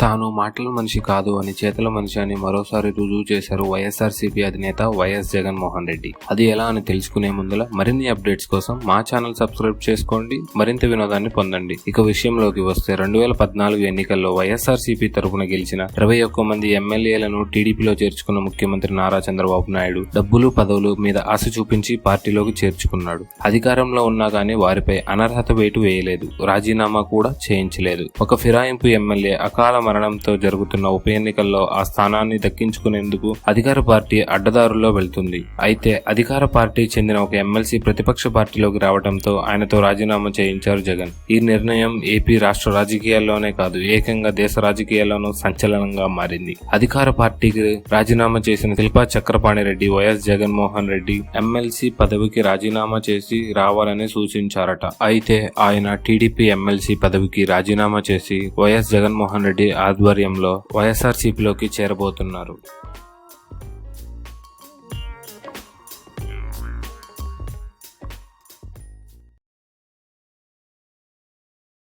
తాను మాటల మనిషి కాదు అని చేతల మనిషి అని మరోసారి రుజువు చేశారు వైఎస్ఆర్సీపీ అధినేత వైఎస్ జగన్మోహన్ రెడ్డి. అది ఎలా అని తెలుసుకునే ముందల మరిన్ని అప్డేట్స్ కోసం మా ఛానల్ సబ్స్క్రైబ్ చేసుకోండి మరింత వినోదాన్ని పొందండి. ఇక విషయంలోకి వస్తే రెండు వేల పద్నాలుగు ఎన్నికల్లో వైఎస్ఆర్సీపీ తరఫున గెలిచిన ఇరవై ఒక్క మంది ఎమ్మెల్యేలను టీడీపీలో చేర్చుకున్న ముఖ్యమంత్రి నారా చంద్రబాబు నాయుడు డబ్బులు పదవులు మీద ఆశ చూపించి పార్టీలోకి చేర్చుకున్నాడు. అధికారంలో ఉన్నా గానీ వారిపై అనర్హత వేటు వేయలేదు. రాజీనామా కూడా చేయించలేదు. ఒక ఫిరాయింపు ఎమ్మెల్యే అకాల మరణంతో జరుగుతున్న ఉప ఎన్నికల్లో ఆ స్థానాన్ని దక్కించుకునేందుకు అధికార పార్టీ అడ్డదారుల్లో వెళ్తుంది. అయితే అధికార పార్టీ చెందిన ఒక ఎమ్మెల్సీ ప్రతిపక్ష పార్టీలోకి రావడంతో ఆయనతో రాజీనామా చేయించారు జగన్. ఈ నిర్ణయం ఏపీ రాష్ట్ర రాజకీయాల్లోనే కాదు ఏకంగా దేశ రాజకీయాల్లోనూ సంచలనంగా మారింది. అధికార పార్టీకి రాజీనామా చేసిన శిల్పా చక్రపాణి రెడ్డి వైఎస్ జగన్మోహన్ రెడ్డి ఎమ్మెల్సీ పదవికి రాజీనామా చేసి రావాలని సూచించారట. అయితే ఆయన టీడీపీ ఎమ్మెల్సీ పదవికి రాజీనామా చేసి వైఎస్ జగన్మోహన్ రెడ్డి ఆధ్వర్యంలో వైఎస్ఆర్సీపీలోకి చేరబోతున్నారు.